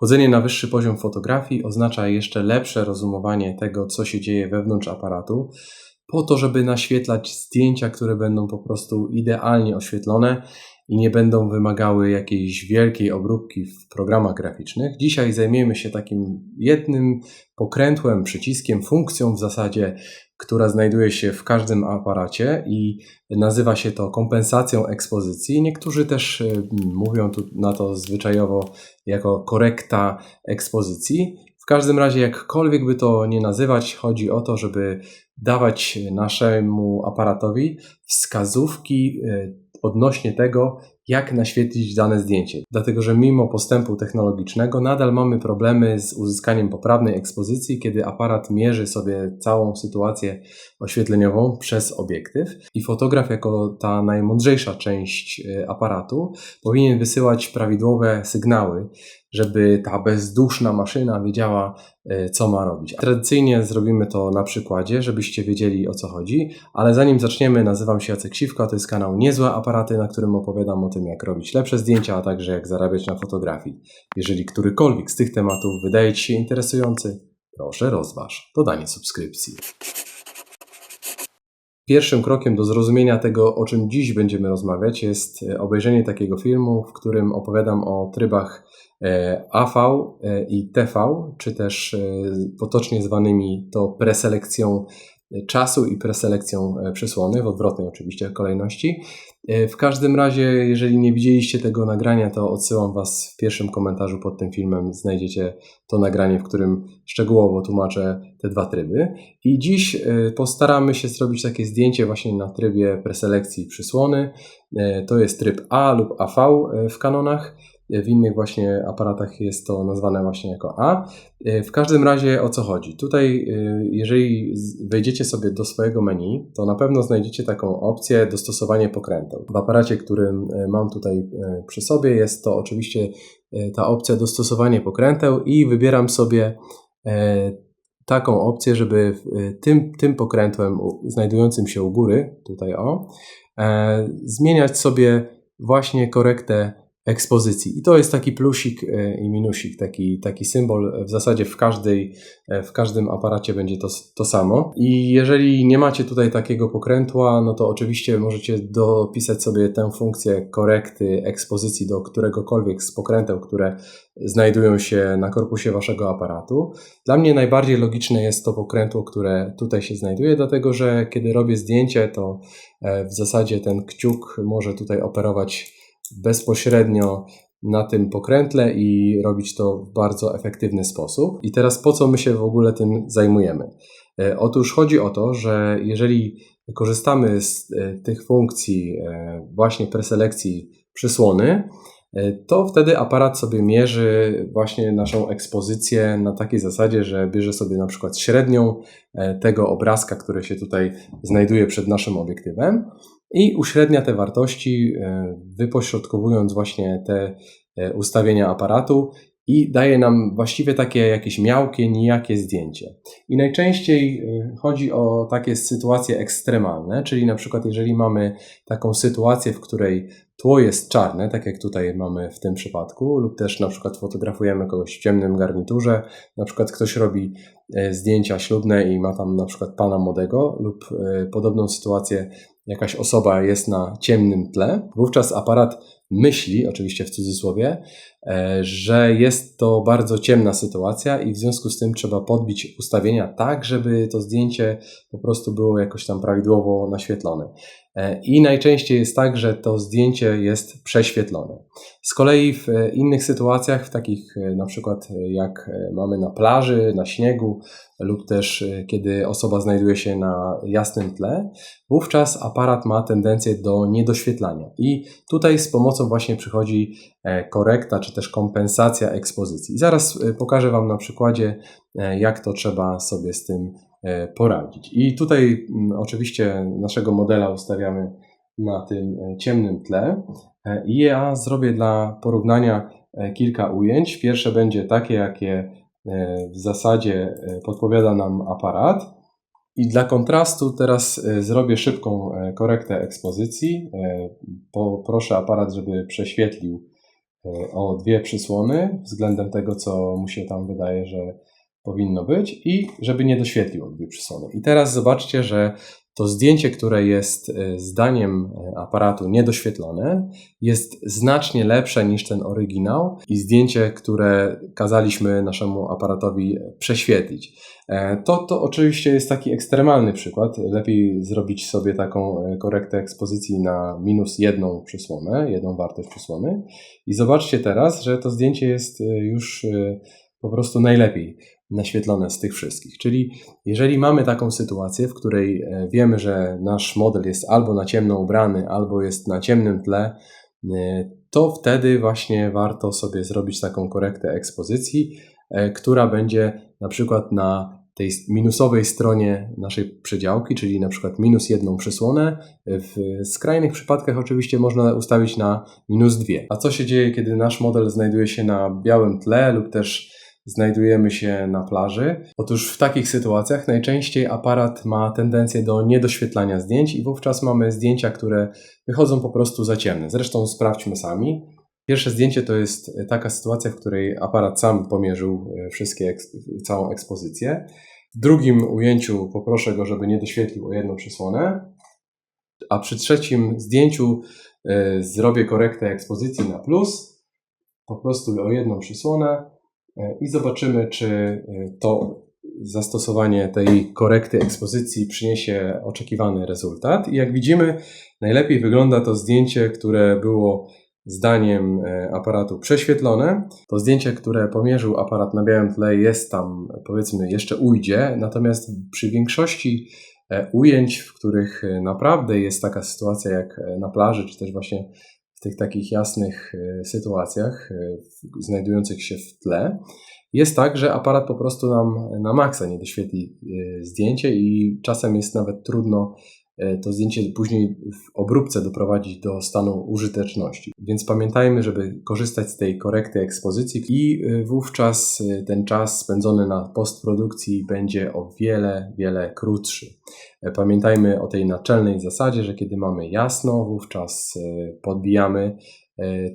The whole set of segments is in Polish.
Wchodzenie na wyższy poziom fotografii oznacza jeszcze lepsze rozumowanie tego, co się dzieje wewnątrz aparatu, po to, żeby naświetlać zdjęcia, które będą po prostu idealnie oświetlone i nie będą wymagały jakiejś wielkiej obróbki w programach graficznych. Dzisiaj zajmiemy się takim jednym pokrętłem, przyciskiem, funkcją w zasadzie, która znajduje się w każdym aparacie i nazywa się to kompensacją ekspozycji. Niektórzy też y, mówią tu na to zwyczajowo jako korekta ekspozycji. W każdym razie, jakkolwiek by to nie nazywać, chodzi o to, żeby dawać naszemu aparatowi wskazówki y, odnośnie tego, jak naświetlić dane zdjęcie. Dlatego, że mimo postępu technologicznego nadal mamy problemy z uzyskaniem poprawnej ekspozycji, kiedy aparat mierzy sobie całą sytuację oświetleniową przez obiektyw i fotograf jako ta najmądrzejsza część y, aparatu powinien wysyłać prawidłowe sygnały, żeby ta bezduszna maszyna wiedziała, e, co ma robić. Tradycyjnie zrobimy to na przykładzie, żebyście wiedzieli o co chodzi, ale zanim zaczniemy, nazywam się Jacek Siwka, to jest kanał Niezłe Aparaty, na którym opowiadam o tym, jak robić lepsze zdjęcia, a także jak zarabiać na fotografii. Jeżeli którykolwiek z tych tematów wydaje Ci się interesujący, proszę rozważ dodanie subskrypcji. Pierwszym krokiem do zrozumienia tego, o czym dziś będziemy rozmawiać, jest e, obejrzenie takiego filmu, w którym opowiadam o trybach AV e, i TV, czy też potocznie zwanymi to preselekcją czasu i preselekcją przesłony, w odwrotnej oczywiście kolejności. E, w każdym razie, jeżeli nie widzieliście tego nagrania, to odsyłam Was w pierwszym komentarzu pod tym filmem. Znajdziecie to nagranie, w którym szczegółowo tłumaczę te dwa tryby. I dziś e, postaramy się zrobić takie zdjęcie właśnie na trybie preselekcji przysłony. E, to jest tryb A lub AV w kanonach. W innych właśnie aparatach jest to nazwane właśnie jako A. E, w każdym razie o co chodzi? Tutaj, e, jeżeli wejdziecie sobie do swojego menu, to na pewno znajdziecie taką opcję dostosowanie pokręteł. W aparacie, którym e, mam tutaj przy sobie, jest to oczywiście ta opcja dostosowanie pokręteł i wybieram sobie taką opcję, żeby tym, tym pokrętłem znajdującym się u góry, tutaj o, zmieniać sobie właśnie korektę ekspozycji. I to jest taki plusik e, i minusik, taki, taki symbol. W zasadzie w, każdej, e, w każdym aparacie będzie to, to samo. I jeżeli nie macie tutaj takiego pokrętła, no to oczywiście możecie dopisać sobie tę funkcję korekty ekspozycji do któregokolwiek z pokręteł, które znajdują się na korpusie waszego aparatu. Dla mnie najbardziej logiczne jest to pokrętło, które tutaj się znajduje, dlatego że kiedy robię zdjęcie, to e, w zasadzie ten kciuk może tutaj operować bezpośrednio na tym pokrętle i robić to w bardzo efektywny sposób. I teraz po co my się w ogóle tym zajmujemy? E, otóż chodzi o to, że jeżeli korzystamy z e, tych funkcji e, właśnie preselekcji przysłony, to wtedy aparat sobie mierzy właśnie naszą ekspozycję na takiej zasadzie, że bierze sobie na przykład średnią tego obrazka, który się tutaj znajduje przed naszym obiektywem i uśrednia te wartości, e, wypośrodkowując właśnie te e, ustawienia aparatu i daje nam właściwie takie jakieś miałkie, nijakie zdjęcie. I najczęściej e, chodzi o takie sytuacje ekstremalne, czyli na przykład jeżeli mamy taką sytuację, w której tło jest czarne, tak jak tutaj mamy w tym przypadku, lub też na przykład fotografujemy kogoś w ciemnym garniturze, na przykład ktoś robi zdjęcia ślubne i ma tam na przykład pana młodego lub podobną sytuację jakaś osoba jest na ciemnym tle, wówczas aparat myśli, oczywiście w cudzysłowie, e, że jest to bardzo ciemna sytuacja i w związku z tym trzeba podbić ustawienia tak, żeby to zdjęcie po prostu było jakoś tam prawidłowo naświetlone. E, I najczęściej jest tak, że to zdjęcie jest prześwietlone. Z kolei w innych sytuacjach, w takich e, na przykład jak mamy na plaży, na śniegu, lub też kiedy osoba znajduje się na jasnym tle, wówczas aparat ma tendencję do niedoświetlania. I tutaj z pomocą właśnie przychodzi e, korekta czy też kompensacja ekspozycji. Zaraz e, pokażę Wam na przykładzie, e, jak to trzeba sobie z tym poradzić. I tutaj mm, oczywiście naszego modela ustawiamy na tym ciemnym tle. I ja zrobię dla porównania kilka ujęć. Pierwsze będzie takie, jakie w zasadzie podpowiada nam aparat. I dla kontrastu teraz e, zrobię szybką e, korektę ekspozycji. E, poproszę aparat, żeby prześwietlił o dwie przysłony względem tego, co mu się tam wydaje, że powinno być i żeby nie doświetlił dwie przysłony. I teraz zobaczcie, że to zdjęcie, które jest e, zdaniem e, aparatu niedoświetlone, jest znacznie lepsze niż ten oryginał i zdjęcie, które kazaliśmy naszemu aparatowi prześwietlić. E, to, to oczywiście jest taki ekstremalny przykład. Lepiej zrobić sobie taką korektę ekspozycji na minus jedną przysłonę, jedną wartość przysłony. I zobaczcie teraz, że to zdjęcie jest już po prostu najlepiej naświetlone z tych wszystkich. Czyli jeżeli mamy taką sytuację, w której e, wiemy, że nasz model jest albo na ciemno ubrany, albo jest na ciemnym tle, e, to wtedy właśnie warto sobie zrobić taką korektę ekspozycji, e, która będzie na przykład na tej minusowej stronie naszej przedziałki, czyli na przykład minus jedną przysłonę. W skrajnych przypadkach oczywiście można ustawić na minus dwie. A co się dzieje, kiedy nasz model znajduje się na białym tle lub też znajdujemy się na plaży. Otóż w takich sytuacjach najczęściej aparat ma tendencję do niedoświetlania zdjęć i wówczas mamy zdjęcia, które wychodzą po prostu za ciemne. Zresztą sprawdźmy sami. Pierwsze zdjęcie to jest taka sytuacja, w której aparat sam pomierzył e, wszystkie, całą ekspozycję. W drugim ujęciu poproszę go, żeby nie doświetlił o jedną przysłonę, a przy trzecim zdjęciu e, zrobię korektę ekspozycji na plus, po prostu o jedną przysłonę i zobaczymy, czy e, to zastosowanie tej korekty ekspozycji przyniesie oczekiwany rezultat. I jak widzimy, najlepiej wygląda to zdjęcie, które było zdaniem e, aparatu prześwietlone. To zdjęcie, które pomierzył aparat na białym tle jest tam powiedzmy jeszcze ujdzie, natomiast przy większości ujęć, w których naprawdę jest taka sytuacja jak na plaży, czy też właśnie w tych takich jasnych e, sytuacjach e, znajdujących się w tle, jest tak, że aparat po prostu nam na maksa nie doświetli e, zdjęcie i czasem jest nawet trudno to zdjęcie później w obróbce doprowadzić do stanu użyteczności. Więc pamiętajmy, żeby korzystać z tej korekty ekspozycji i e, wówczas e, ten czas spędzony na postprodukcji będzie o wiele, wiele krótszy. Pamiętajmy o tej naczelnej zasadzie, że kiedy mamy jasno, wówczas podbijamy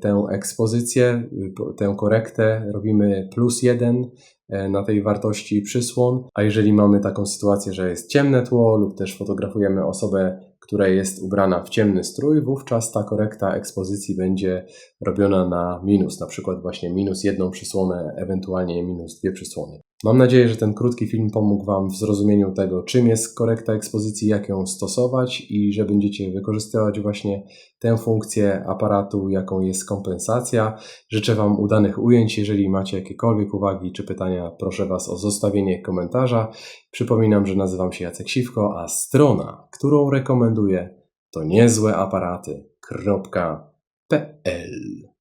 tę ekspozycję, tę korektę, robimy plus jeden, E, na tej wartości przysłon, a jeżeli mamy taką sytuację, że jest ciemne tło lub też fotografujemy osobę, która jest ubrana w ciemny strój, wówczas ta korekta ekspozycji będzie robiona na minus, na przykład właśnie minus jedną przysłonę, ewentualnie minus dwie przysłony. Mam nadzieję, że ten krótki film pomógł Wam w zrozumieniu tego, czym jest korekta ekspozycji, jak ją stosować i że będziecie wykorzystywać właśnie tę funkcję aparatu, jaką jest kompensacja. Życzę Wam udanych ujęć. Jeżeli macie jakiekolwiek uwagi czy pytania, proszę Was o zostawienie komentarza. Przypominam, że nazywam się Jacek Siwko, a strona, którą rekomenduję, to niezłeaparaty.pl